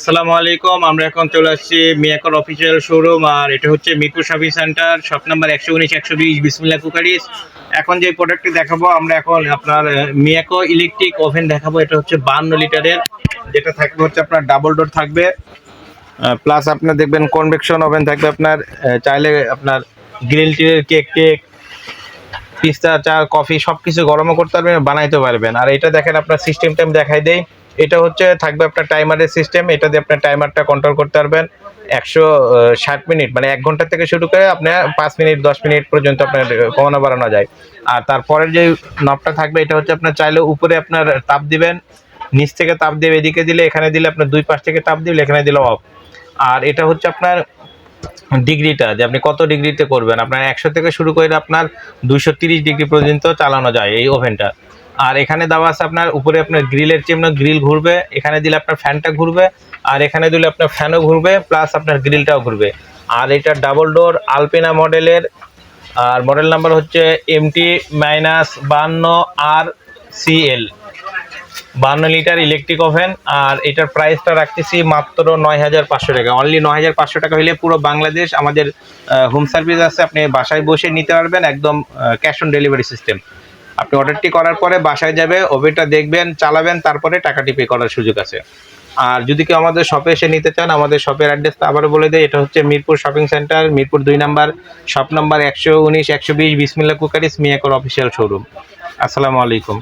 আসসালামু আলাইকুম, আমরা এখন চলে আসছি মিয়াকর অফিসিয়াল শোরুম আর এটা হচ্ছে Mirpur shopping centre shop number একশো উনিশ, একশো বিশ বিসমিল্লা কুকারিস এখন যে প্রোডাক্টটি দেখাবো, আমরা এখন আপনার মিয়াকো ইলেকট্রিক ওভেন দেখাবো, এটা হচ্ছে বান্ন লিটারের, যেটা থাকবে হচ্ছে আপনার ডাবল ডোর থাকবে। প্লাস আপনার দেখবেন কনভেকশন ওভেন থাকবে আপনার চাইলে আপনার গ্রিল টিলের কেক টেক পিস্তা চা কফি সব কিছু গরমও করতে পারবেন বানাইতে পারবেন। আর এটা দেখেন, আপনার সিস্টেম টাইম দেখাই দেই। এটা হচ্ছে, থাকবে আপনার টাইমারের সিস্টেম এটা দিয়ে আপনার টাইমারটা কন্ট্রোল করতে পারবেন। একশো ষাট মিনিট মানে এক ঘণ্টা থেকে শুরু করে আপনার পাঁচ মিনিট, দশ মিনিট পর্যন্ত আপনার কমানো বাড়ানো যায়। আর তারপরের যে নবটা থাকবে, এটা হচ্ছে আপনার চাইলে উপরে আপনার তাপ দিবেন, নিচ থেকে তাপ দেবে এদিকে দিলে, এখানে দিলে আপনার দুই পাশ থেকে তাপ দিলে, এখানে দিলে অফ আর এটা হচ্ছে আপনার ডিগ্রিটা, যে আপনি কত ডিগ্রিতে করবেন। আপনার একশো থেকে শুরু করে আপনার তিরিশ ডিগ্রি পর্যন্ত চালানো যায় এই ওভেনটা আর এখানে দেওয়া আছে আপনার, উপরে আপনার গ্রিলের চিহ্ন, গ্রিল ঘুরবে, এখানে দিলে আপনার ফ্যানটা ঘুরবে, আর এখানে দিলে আপনার ফ্যানও ঘুরবে প্লাস আপনার গ্রিলটাও ঘুরবে। আর এটা ডাবল ডোর আলপিনা মডেলের আর মডেল নাম্বার হচ্ছে এমটি মাইনাস বান্ন আর সিএল বান্ন লিটার ইলেকট্রিক ওভেন আর এটার প্রাইসটা রাখতেছি মাত্র নয় হাজার পাঁচশো টাকা। অনলি নয় হাজার পাঁচশো টাকা হলে পুরো বাংলাদেশ, আমাদের হোম সার্ভিস আছে, আপনি বাসায় বসে নিতে পারবেন, একদম ক্যাশ অন ডেলিভারি সিস্টেম আপনি অর্ডারটি করার পরে বাসায় যাবে, ওভেনটা দেখবেন, চালাবেন, তারপরে টাকাটি পে করার সুযোগ আছে। আর যদি কেউ আমাদের শপে এসে নিতে চান, আমাদের শপের অ্যাড্রেসটা আবারও বলে দেয় এটা হচ্ছে মিরপুর শপিং সেন্টার মিরপুর দুই নাম্বার শপ নাম্বার একশো উনিশ, একশো বিশ, বিসমিল্লা কুকারিস, মিয়াকর অফিসিয়াল শোরুম আসসালামু আলাইকুম।